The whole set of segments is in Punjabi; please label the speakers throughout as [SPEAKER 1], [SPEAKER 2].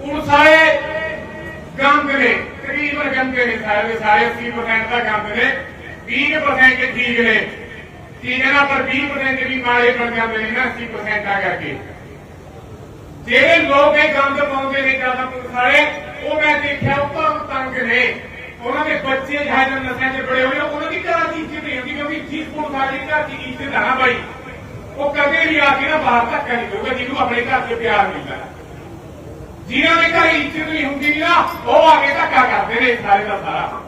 [SPEAKER 1] ਹੁਣ ਸਾਰੇ ਗੰਦ ਨੇ ਤਕਰੀਬਨ ਗੰਦੇ ਨੇ ਸਾਰੇ ਸਾਰੇ 80% ਦਾ ਗੰਦ ਨੇ 20% ਠੀਕ ਨੇ, ਠੀਕ ਹੈ ਨਾ, ਪਰ 20% ਵੀ ਮਾੜੇ ਬਣ ਜਾਂਦੇ ਨੇ ਨਾ 80% ਆ ਕਰਕੇ। ਜਿਹੜੇ ਲੋਕ ਇਹ ਗੰਦ ਪਾਉਂਦੇ ਨੇ ਜ਼ਿਆਦਾ ਪੁਲਿਸ ਵਾਲੇ, ਉਹ ਮੈਂ ਦੇਖਿਆ, ਉਹ ਤਾਂ ਤੰਗ ਨੇ। ਉਹਨਾਂ ਦੇ ਬੱਚੇ ਜਿਹੜੇ ਨਸ਼ਿਆਂ 'ਚ ਬੜੇ ਹੋਏ ਉਹਨਾਂ ਦੀ ਘਰਾਂ ਦੀ ਇੱਜ਼ਤ ਨਹੀਂ ਹੁੰਦੀ, ਕਿਉਂਕਿ ਜਿਸ ਕੋਲ ਸਾਡੇ ਘਰ ਦੀ ਇੱਜ਼ਤ ਆ ਨਾ ਬਾਈ, ਉਹ ਕਦੇ ਵੀ ਆ ਕੇ ਨਾ ਬਾਹਰ ਧੱਕਾ ਨਹੀਂ ਦੇਊਗਾ ਜਿਹਨੂੰ ਆਪਣੇ ਘਰ 'ਚ ਪਿਆਰ ਮਿਲਦਾ। ਜਿਨ੍ਹਾਂ ਦੇ ਘਰ ਇੱਜ਼ਤ ਨਹੀਂ ਹੁੰਦੀ ਨਾ, ਉਹ ਆ ਕੇ ਧੱਕਾ ਕਰਦੇ ਨੇ ਸਾਰੇ ਦਾ ਸਾਰਾ।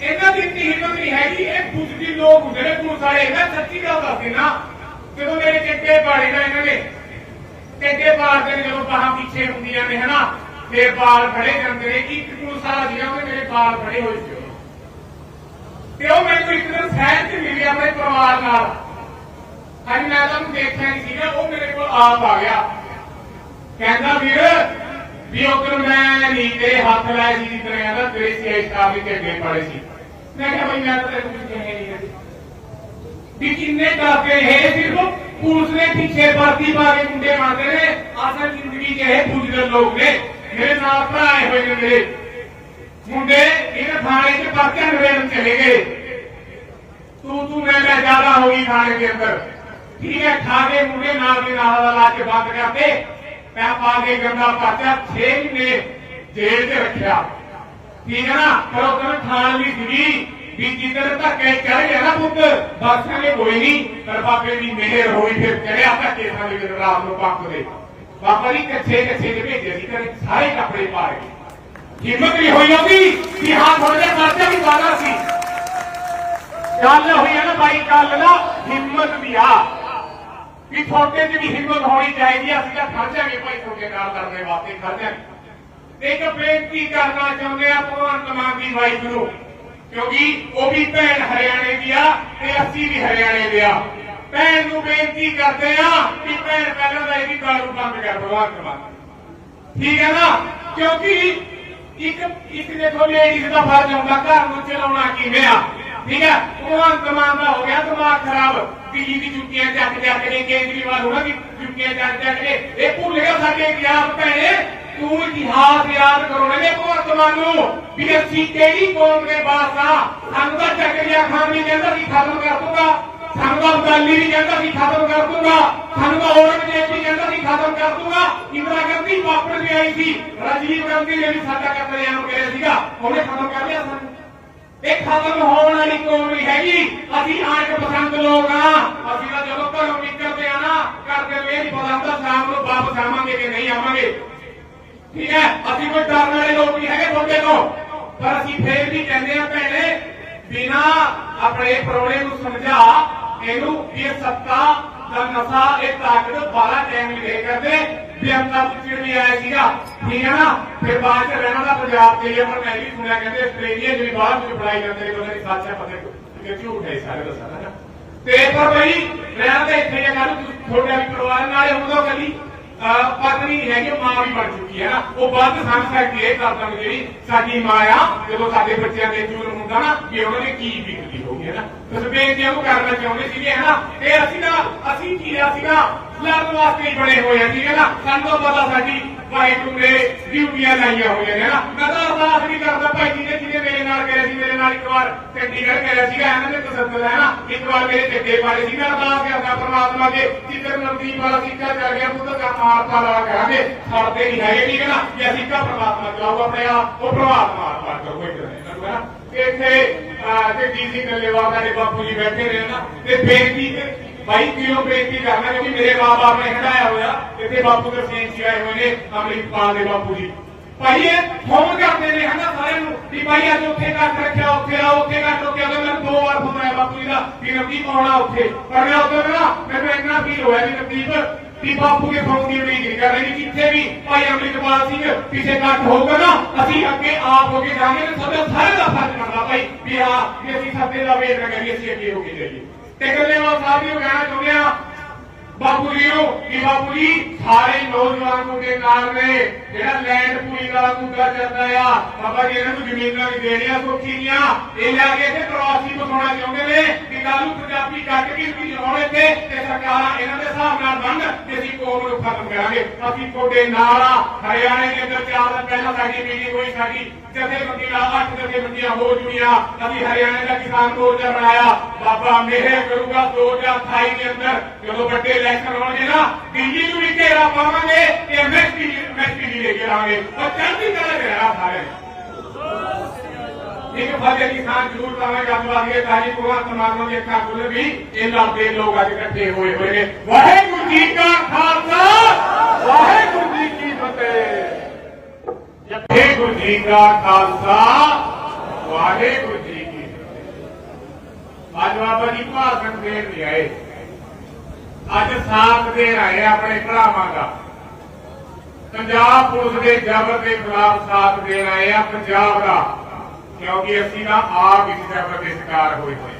[SPEAKER 1] ਇਹਨਾਂ ਦੀ ਇੰਨੀ ਹਿੰਮਤ ਨਹੀਂ ਹੈਗੀ, ਇਹ ਬੁੱਝਦੀ ਲੋਕ ਹੁੰਦੇ ਨੇ ਪੁਲਿਸ ਵਾਲੇ। ਇਹਨਾਂ ਸੱਚੀ ਗੱਲ ਦੱਸਦੇ ਨਾ ਜਦੋਂ ਮੇਰੇ ਚਿੱਟੇ ਪਾੜੇ ਨਾ ਇਹਨਾਂ ਨੇ ਟੇਡੇ ਪਾੜਦੇ ਨੇ ਜਦੋਂ ਬਾਹਾਂ ਪਿੱਛੇ ਹੁੰਦੀਆਂ ਨੇ, ਹਨਾ, ਤੇ ਬਾਲ ਖੜੇ ਜਾਂਦੇ ਨੇ, ਇੱਕ ਪੁਲਿਸ ਵਾਲਾ ਜਿਹੜਾ ਉਹਦੇ ਮੇਰੇ ਬਾਲ ਖੜੇ ਹੋਏ ਸੀ ਤੇ ਉਹ ਮੈਨੂੰ ਇੱਕ ਦਿਨ ਸਹਿਜ ਚ ਮਿਲਿਆ ਆਪਣੇ ਪਰਿਵਾਰ ਨਾਲ। ਅੱਜ ਮੈਂ ਤਾਂ ਦੇਖਿਆ ਨਹੀਂ ਸੀਗਾ, ਉਹ ਮੇਰੇ ਕੋਲ ਆਪ ਆ ਗਿਆ। ਕਹਿੰਦਾ ਵੀਰ, ਵੀ ਉਧਰ ਮੈਂ ਨਹੀਂ, ਤੇਰੇ ਹੱਥ ਲੈ ਸੀ ਜਿਸ ਕਹਿੰਦਾ ਤੇਰੇ ਸੀ ਸਟਾਫ ਵਿੱਚ ਅੱਗੇ ਪੜੇ ਸੀ। ਮੈਂ ਕਿਹਾ ਬਈ ਮੈਂ ਤਾਂ ਕੁਝ ਕਹਿ ਨਹੀਂ ਵੀ ਕਿੰਨੇ ਡਰਦੇ ਇਹ ਸਿਰਫ ਪੁਲਿਸ ਦੇ ਪਿੱਛੇ ਵਰਦੀ ਪਾ ਕੇ ਮੁੰਡੇ ਮਾਰਦੇ ਨੇ ਅਸਲ ਜ਼ਿੰਦਗੀ 'ਚ ਇਹ ਪੁੱਜਦੇ ਲੋਕ ਨੇ। ਮੇਰੇ ਨਾਲ ਭਰਾਏ ਹੋਏ ਨੇ ਮੇਰੇ। ਮੁੰਡੇ ਇਹਨਾਂ ਥਾਣੇ 'ਚ ਪਰਚਾ ਨਵੇੜਨ ਚਲੇ ਗਏ। ਤੂੰ ਤੂੰ ਮੈਂ ਮੈਂ ਜ਼ਿਆਦਾ ਹੋ ਗਈ ਥਾਣੇ ਦੇ ਅੰਦਰ। ਠੀਕ ਹੈ ਖਾ ਕੇ ਮੁੰਡੇ ਨਾਲ ਦੇ ਨਾਲ ਲਾ ਕੇ ਬੰਦ ਕਰਦੇ ਮੈਂ ਪਾ ਕੇ ਗੰਦਾ ਪਰਚਾ 6 ਮਹੀਨੇ ਜੇਲ੍ਹ 'ਚ ਰੱਖਿਆ। ਠੀਕ ਹੈ ਨਾ ਪਰ ਉਹ ਖਾਣ ਵੀ ਸੀਗੀ ਵੀ ਜਿੱਦਣ ਧੱਕੇ ਚੜ ਗਿਆ ਨਾ ਪੁੱਤ ਬਾਸਾਂਗੇ ਕੋਈ ਨਹੀਂ। ਪਰ ਬਾਬੇ ਦੀ ਮਿਹਰ ਹੋਈ, ਫਿਰ ਚੜਿਆ ਧੱਕੇ ਨਾਲ ਵੀ ਰਾਤ ਨੂੰ ਪੰਪ ਦੇ ਬਾਬਾ ਜੀ ਕੱਛੇ ਕੱਛੇ ਦੇ ਭੇਜੇ ਸੀ, ਘਰੇ ਸਾਰੇ ਕੱਪੜੇ ਪਾ ਕੇ ਹਿੰਮਤ ਨਹੀਂ ਹੋਈ ਉਹਦੀ ਕਿ ਹਾਂ ਥੋੜਾ ਜਿਹਾ ਵੀ ਵਾਦਾ ਸੀ। ਗੱਲ ਹੋਈ ਹੈ ਨਾ ਬਾਈ, ਗੱਲ ਨਾ ਹਿੰਮਤ ਦੀ ਆ। ਵੀ ਤੁਹਾਡੇ 'ਚ ਵੀ ਹਿੰਮਤ ਹੋਣੀ ਚਾਹੀਦੀ ਆ, ਅਸੀਂ ਤਾਂ ਖਰਚਾਂਗੇ ਭਾਈ ਤੁਹਾਡੇ ਨਾਲ ਲੜਨੇ ਵਾਸਤੇ ਖਰਚਾਂਗੇ ਇੱਕ ਬੇਨਤੀ ਕਰਨਾ ਚਾਹੁੰਦੇ ਆ, ਭਗਵੰਤ ਮਾਨ ਦੀ ਵਾਈਫ ਨੂੰ, ਕਿਉਂਕਿ ਉਹ ਵੀ ਭੈਣ ਹਰਿਆਣੇ ਦੀ ਆ ਤੇ ਅਸੀਂ ਵੀ ਹਰਿਆਣੇ ਦੇ ਆ। ਭੈਣ ਨੂੰ ਬੇਨਤੀ ਕਰਦੇ ਆ ਕਿ ਭੈਣ ਪਹਿਲਾਂ ਦਾ ਇਹ ਵੀ ਦਾਰੂ ਬੰਦ ਕਰ ਭਗਵੰਤ ਮਾਨ ਠੀਕ ਹੈ ਨਾ? ਕਿਉਂਕਿ ਇੱਕ ਇੱਕ ਦੇਖੋ ਲੇਡੀਜ਼ ਦਾ ਫਰਜ਼ ਹੁੰਦਾ, ਘਰ ਨੂੰ ਚਲਾਉਣਾ ਕਿਵੇਂ ਆ? ਠੀਕ ਹੈ? ਭਗਵੰਤ ਮਾਨ ਦਾ ਹੋ ਗਿਆ ਦਿਮਾਗ ਖਰਾਬ। ਦਿੱਲੀ ਦੀ ਜੁੱਤੀਆਂ ਚੱਕ ਚੱਕ ਕੇ ਕੇਜਰੀਵਾਲ ਉਹਨਾਂ ਦੀ ਜੁੱਤੀਆਂ ਚੱਕ ਚੱਕ ਕੇ। ਇਹ ਭੁੱਲ ਗਿਆ ਸਾਡੇ ਇਤਿਹਾਸ ਭੈਣੇ। ਤੂੰ ਇਤਿਹਾਸ ਯਾਦ ਕਰੋ ਨੇ ਭਗਵੰਤ ਨੂੰ ਵੀ ਅਸੀਂ ਕਿਹੜੀ ਕੌਮ ਦੇ ਬਾਸ ਸਾਨੂੰ ਤਾਂ ਚੱਕਰੀਆ ਖਾਨ ਵੀ ਕਹਿੰਦਾ ਸੀ, ਖਤਮ ਕਰ ਦੂੰਗਾ। ਸਾਨੂੰ ਤਾਂ ਅਬਦਾਲੀ ਵੀ ਕਹਿੰਦਾ ਸੀ, ਖਤਮ ਕਰ ਦੂੰਗਾ। ਸਾਨੂੰ ਤਾਂ ਔਰੰਗਜ਼ੇਬ ਵੀ ਕਹਿੰਦਾ ਸੀ, ਖਤਮ ਕਰ ਦੂੰਗਾ। ਇੰਦਰਾ ਗਾਂਧੀ ਵਾਪਸ ਵੀ ਆਈ ਸੀ। ਰਾਜੀਵ ਗਾਂਧੀ ਨੇ ਵੀ ਸਾਡਾ ਕਤਲੇਆਮ ਨੂੰ ਕਿਹਾ ਸੀਗਾ। ਉਹਨੇ ਖਤਮ ਕਰ ਲਿਆ ਸਾਨੂੰ। ਇਹ ਖਤਮ ਹੋਣ ਵਾਲੀ ਕੌਮ ਨਹੀਂ ਹੈਗੀ। ਅਸੀਂ ਆਂਕ ਪਸੰਦ ਲੋਕ ਆ। ਅਸੀਂ ਤਾਂ ਜਦੋਂ ਘਰੋਂ ਨਿਕਲਦੇ ਆ ਨਾ ਕਰਦੇ ਨੂੰ ਇਹ ਨਹੀਂ ਪਤਾ ਹੁੰਦਾ ਸ਼ਾਮ ਨੂੰ ਵਾਪਸ ਆਵਾਂਗੇ ਕਿ ਨਹੀਂ ਆਵਾਂਗੇ। ਠੀਕ ਹੈ? ਅਸੀਂ ਕੋਈ ਡਰਨ ਵਾਲੇ ਲੋਕ ਨਹੀਂ ਹੈਗੇ ਤੁਹਾਡੇ ਤੋਂ। ਪਰ ਅਸੀਂ ਫੇਰ ਵੀ ਕਹਿੰਦੇ ਆ ਭੈਣੇ, ਬਿਨਾ ਆਪਣੇ ਪਰੋਣੇ ਨੂੰ ਸਮਝਾ, ਇਹਨੂੰ ਇਹ ਸੱਤਾ ਦਾ ਨਸ਼ਾ, ਇਹ ਤਾਕਤ ਬਾਲਾ ਟਾਈਮ ਨਹੀਂ ਕਰਦੇ। ਵੀ ਅੰਨਾ ਪੁੱਛਣ ਵੀ ਆਇਆ ਸੀਗਾ? ਠੀਕ ਹੈ ਨਾ? ਫਿਰ ਬਾਅਦ ਚ ਰਹਿਣਾ ਦਾ ਪੰਜਾਬ ਦੇ ਲਈ ਪਰ ਮੈਂ ਵੀ ਸੁਣਿਆ ਕਹਿੰਦੇ ਆਸਟ੍ਰੇਲੀਆ ਜਿਹੜੀ ਬਾਹਰ ਵਿੱਚ ਪੜਾਈ ਜਾਂਦੇ ਨੇ ਉਹਨਾਂ ਦੀ ਸੱਚ ਹੈ ਪਤਾ ਕਿ ਝੂਠ ਹੈ ਸਾਰੇ ਦਾ ਸਾਰਾ ਨਾ। ਤੇ ਪਰ ਬਈ, ਰਹਿਣਾ ਤਾਂ ਇੱਥੇ ਹੀ ਕਰ ਤੁਹਾਡੇ ਵੀ ਪਰਿਵਾਰ ਨਾਲੇ ਹੁੰਦਾ ਕਦੀ ਪਤਨੀ ਹੈਗੀ, ਮਾਂ ਵੀ ਬਣ ਚੁੱਕੀ ਹੈ ਨਾ। ਉਹ ਵੱਧ ਸਮਝ ਸਕਦੀ ਹੈ ਕਰਦਾਂ ਨੂੰ ਜਿਹੜੀ ਸਾਡੀ ਮਾਂ ਆ, ਜਦੋਂ ਸਾਡੇ ਬੱਚਿਆਂ ਦੇ ਜੂਨ ਹੁੰਦਾ ਨਾ ਕਿ ਉਹਨਾਂ ਨੇ ਕੀ ਬੀਤਦੀ ਹੋਊਗੀ, ਹੈ ਨਾ। ਉਸ ਬੇਨਤੀ ਉਹ ਕਰਨਾ ਚਾਹੁੰਦੇ ਸੀਗੇ, ਹੈ ਨਾ। ਤੇ ਅਸੀਂ ਨਾ, ਅਸੀਂ ਕੀ ਆ ਸੀਗਾ? ਲੜਨ ਵਾਸਤੇ ਬਣੇ ਹੋਏ ਆ ਠੀਕ ਹੈ ਨਾ? ਸਾਨੂੰ ਪਤਾ ਸਾਡੀ ਵਾਹਿਗੁਰੂ ਨੇ ਡਿਊਟੀਆਂ ਲਾਈਆਂ ਹੋਈਆਂ ਨੇ ਨਾ? ਮੈਂ ਤਾਂ ਅਰਦਾਸ ਵੀ ਕਰਦਾ ਭਾਈ ਜੀ ਨੇ ਜਿਹਨੇ ਮੇਰੇ ਨਾਲ ਕਰਿਆ ਸੀ ਮੇਰੇ ਨਾਲ ਇੱਕ ਵਾਰ ਚੰਡੀਗੜ੍ਹ ਕਰਿਆ ਸੀਗਾ ਇਹਨਾਂ ਨੇ ਤਸੱਦਦ ਹੈ ਨਾ? ਇੱਕ ਵਾਰ ਮੇਰੇ ਚੱਡੇ ਪਾੜੇ ਸੀ ਮੈਂ ਅਰਦਾਸ ਕਰਦਾ ਪ੍ਰਮਾਤਮਾ ਦੇ ਜਿੱਧਰ ਨਵਦੀਪ ਵਾਲਾ ਸਿੱਕਾ ਚੱਲ ਗਿਆ ਉਧਰ ਕੰਮ ਆਰਤਾ ਲਾ ਕਰਾਂਗੇ ਛੱਡਦੇ ਨਹੀਂ ਹੈਗੇ ਠੀਕ ਹੈ ਨਾ? ਜੇ ਅਸੀਂ ਕਾ ਪ੍ਰਮਾਤਮਾ ਚਲਾਊਗਾ ਆਪਣੇ ਆਪ ਉਹ ਪ੍ਰਮਾਤਮਾ ਆਰਤਾ ਕਰੋ ਇੱਕ ਦਿਨ ਨਾ? ਇੱਥੇ ਅਹ, ਤੇ ਡੀਸੀ ਕੱਲੇਵਾਲ ਸਾਡੇ ਬਾਪੂ ਜੀ ਬੈਠੇ ਨੇ ਨਾ? ਤੇ ਬੇਨਤੀ ਤੇ ਭਾਈ ਕਿਉਂ ਬੇਨਤੀ ਕਰਨਾ ਕਿਉਂਕਿ ਮੇਰੇ ਮਾਪੇ ਨੇ ਹਟਾਇਆ ਹੋਇਆ, ਇੱਥੇ ਬਾਪੂ ਦੇ ਸੀਨ ਆਏ ਹੋਏ ਨੇ ਅਮਰਿਤਪਾਲ ਦੇ ਬਾਪੂ ਜੀ। ਭਾਈ, ਇਹ ਫੋਨ ਕਰਦੇ ਨੇ, ਹਨਾ ਸਾਰਿਆਂ ਨੂੰ, ਵੀ ਭਾਈ ਅੱਜ ਉੱਥੇ ਕੱਟ ਰੱਖਿਆ, ਉੱਥੇ ਆ, ਉੱਥੇ ਕੱਟ ਰੁਕਿਆ ਤੇ ਮੈਨੂੰ ਦੋ ਵਾਰ ਫੋਨ ਆਇਆ ਬਾਪੂ ਜੀ ਦਾ, ਵੀ ਨਵਦੀਪ ਆਉਣਾ ਉੱਥੇ? ਪਰ ਮੈਂ ਉੱਥੇ ਨਾ, ਮੈਨੂੰ ਇੰਨਾ ਫੀਲ ਹੋਇਆ ਵੀ ਨਵਦੀਪ ਵੀ ਬਾਪੂ ਦੇ ਫੋਨ ਦੀ ਉਡੀਕ ਨਹੀਂ ਕਰ ਰਹੀ ਕਿੱਥੇ ਵੀ ਭਾਈ ਅਮਰਿਤਪਾਲ ਸਿੰਘ ਕਿਸੇ ਕੱਟ ਹੋਊਗਾ ਨਾ, ਅਸੀਂ ਅੱਗੇ ਆਪ ਹੋ ਕੇ ਜਾਵਾਂਗੇ ਤੇ ਸਾਡੇ ਸਾਰੇ ਦਾ ਫਰਜ਼ ਬਣਦਾ ਭਾਈ, ਵੀ ਹਾਂ, ਵੀ ਅਸੀਂ ਸੱਦੇ ਦਾ ਵੇਟ ਨਾ ਕਰੀਏ, ਅਸੀਂ ਅੱਗੇ ਹੋ ਕੇ ਜਾਈਏ। ਤੇ ਗੱਲੇਵਾਲ ਸਾਹਿਬ ਨੂੰ ਕਹਿਣਾ ਚਾਹੁੰਦੇ ਆ ਬਾਪੂ ਜੀ ਨੂੰ, ਕਿ ਬਾਪੂ ਜੀ? ਸਾਰੇ ਨੌਜਵਾਨ ਮੁੰਡੇ ਨਾਲ ਨੇ, ਜਿਹੜਾ ਲੈਂਡ ਪੂਲਿੰਗ ਵਾਲਾ ਮੁੱਦਾ ਚੱਲਦਾ ਆ। ਬਾਬਾ ਜੀ, ਇਹਨਾਂ ਨੂੰ ਜ਼ਮੀਨਾਂ ਨਹੀਂ ਦੇਣੀਆਂ ਸੌਖੀਆਂ ਇਹ ਲੈ ਕੇ ਇੱਥੇ ਪ੍ਰਵਾਸੀ ਬਸਾਉਣਾ ਚਾਹੁੰਦੇ ਨੇ ਕਿ ਕੱਲ੍ਹ ਨੂੰ ਪੰਜਾਬੀ ਕੱਟ ਕੇ ਵੀ ਲਾਉਣੇ ਤੇ ਤੇ ਸਰਕਾਰਾਂ ਇਹਨਾਂ ਦੇ ਹਿਸਾਬ ਨਾਲ ਬੰਦ ਤੇ ਅਸੀਂ ਕੌਮ ਨੂੰ ਖਤਮ ਕਰਾਂਗੇ। ਅਸੀਂ ਤੁਹਾਡੇ ਨਾਲ ਆ। ਹਰਿਆਣੇ ਦੇ ਅੰਦਰ ਚਾਰ ਦਿਨ ਪਹਿਲਾਂ ਸਾਡੀ ਮੀਟਿੰਗ ਹੋਈ ਸਾਡੀ। ਜਥੇਬੰਦੀ ਨਾਲ ਅੱਠ ਜਥੇਬੰਦੀਆਂ ਹੋ ਜੁੜੀਆਂ ਅਸੀਂ ਹਰਿਆਣੇ ਦਾ ਕਿਸਾਨ ਮੋਰਚਾ ਬਣਾਇਆ। ਬਾਬਾ ਮਿਹਰ ਕਰੂਗਾ 2028 ਦੇ ਅੰਦਰ। ਜਦੋਂ ਵੱਡੇ ਇਲੈਕਸ਼ਨ ਹੋਣਗੇ ਨਾ ਦਿੱਲੀ ਨੂੰ ਵੀ ਘੇਰਾ ਪਾਵਾਂਗੇ ਤੇ ਐਮਐਸਪੀ ਐਮਐਸਪੀ ਵੀ ਲੈ ਕੇ ਆਵਾਂਗੇ ਉਹ ਚੜ੍ਹਦੀ ਕਲਾ ਦੇ ਰਹਾ ਸਾਰੇ ਇੱਕ ਫਤਿਹ ਕਿਸਾਨ ਜ਼ਰੂਰ ਕਰਾਂਗੇ ਅੱਜ ਵਾਂਗੇ ਤਾਜੀ ਭਗਵਾਨ ਸਮਾਗਮ ਦੇ ਅੱਖਾਂ ਖੁੱਲ ਵੀ ਇਹ ਲੱਭਦੇ ਲੋਕ ਅੱਜ ਇਕੱਠੇ ਹੋਏ ਹੋਏ ਨੇ ਵਾਹਿਗੁਰੂ ਜੀ ਕਾ ਖਾਲਸਾ ਵਾਹਿਗੁਰੂ ਜੀ ਕੀ ਫਤਿਹ ਵਾਹਿਗੁਰੂ ਜੀ ਕਾ ਖਾਲਸਾ ਵਾਹਿਗੁਰੂ ਜੀ ਕੀ ਫਤਿਹ ਅੱਜ ਬਾਬਾ ਜੀ ਭਾਸ਼ਣ ਦੇਣ ਨਹੀਂ ਆਏ ਅੱਜ ਸਾਥ ਦੇਣ ਆਏ ਆ ਆਪਣੇ ਭਰਾਵਾਂ ਦਾ ਪੰਜਾਬ ਪੁਲਿਸ ਦੇ ਜ਼ਬਰ ਦੇ ਖਿਲਾਫ ਸਾਥ ਦੇਣ ਆਏ ਆ ਪੰਜਾਬ ਦਾ, ਕਿਉਂਕਿ ਅਸੀਂ ਤਾਂ ਆਪ ਇਸ ਜ਼ਬਰ ਦੇ ਸ਼ਿਕਾਰ ਹੋਏ ਹੋਏ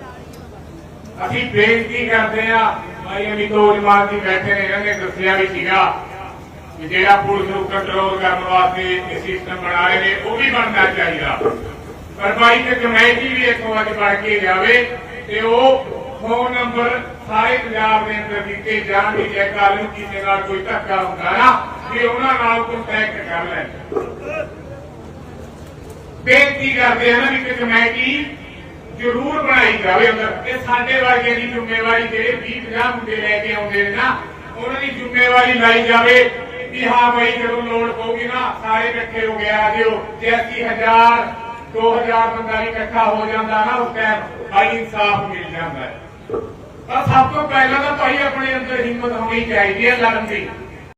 [SPEAKER 1] ਹਾਂ। ਅਸੀਂ ਬੇਨਤੀ ਕਰਦੇ ਆ, ਭਾਈ ਅਮੀ ਤੋਂ ਜੀ ਬੈਠੇ ਨੇ, ਇਹਨਾਂ ਨੇ ਦੱਸਿਆ ਵੀ ਸੀਗਾ ਕਿ ਜਿਹੜਾ ਪੁਲਿਸ ਨੂੰ ਕੰਟਰੋਲ ਕਰਨ ਵਾਸਤੇ ਇਹ ਸਿਸਟਮ ਬਣਾ ਰਹੇ ਨੇ, ਉਹ ਵੀ ਬਣਨਾ ਚਾਹੀਦਾ ਪਰ ਭਾਈ ਤੇ ਕਮੇਟੀ ਵੀ ਇੱਕ ਵਾਰ ਬਣ ਕੇ ਜਾਵੇ ਤੇ ਉਹ ਫੋਨ ਨੰਬਰ ਸਾਰੇ ਪੰਜਾਬ ਦੇ ਅੰਦਰ ਦਿੱਤੇ ਜਾਣਗੇ ਵੀ ਜੇ ਕੱਲ ਕਿਸੇ ਨਾਲ ਕੋਈ ਧੱਕਾ ਹੁੰਦਾ ਨਾ ਕਿ ਉਹਨਾਂ ਨਾਲ ਕੰਟੈਕਟ ਕਰ ਲੈ। ਬੇਨਤੀ ਕਰਦੇ ਆ ਨਾ ਵੀ ਕਿ ਕਮੇਟੀ ਜ਼ਰੂਰ ਬਣਾਈ ਜਾਵੇ ਅੰਦਰ ਇਹ ਸਾਡੇ ਵਰਗੇ ਦੀ ਜ਼ਿੰਮੇਵਾਰੀ ਜਿਹੜੇ 20 50 ਮੁੰਡੇ ਲੈ ਕੇ ਆਉਂਦੇ ਨੇ ਨਾ, ਉਹਨਾਂ ਦੀ ਜ਼ਿੰਮੇਵਾਰੀ ਲਾਈ ਜਾਵੇ ਵੀ ਹਾਂ ਬਈ ਜਦੋਂ ਲੋੜ ਪਊਗੀ ਨਾ, ਸਾਰੇ ਇਕੱਠੇ ਹੋ ਗਿਆ ਆ ਜਿਓ, ਜੇ 80000 2000 ਬੰਦਾ ਇਕੱਠਾ ਹੋ ਜਾਂਦਾ ਨਾ, ਉਸ ਟਾਈਮ ਭਾਈ ਇਨਸਾਫ ਮਿਲ ਜਾਂਦਾ ਹੈ। ਪਰ ਸਭ ਤੋਂ ਪਹਿਲਾਂ ਤਾਂ ਭਾਈ ਆਪਣੇ ਅੰਦਰ ਹਿੰਮਤ ਹੋਣੀ ਚਾਹੀਦੀ ਹੈ ਲੜਨ ਦੀ।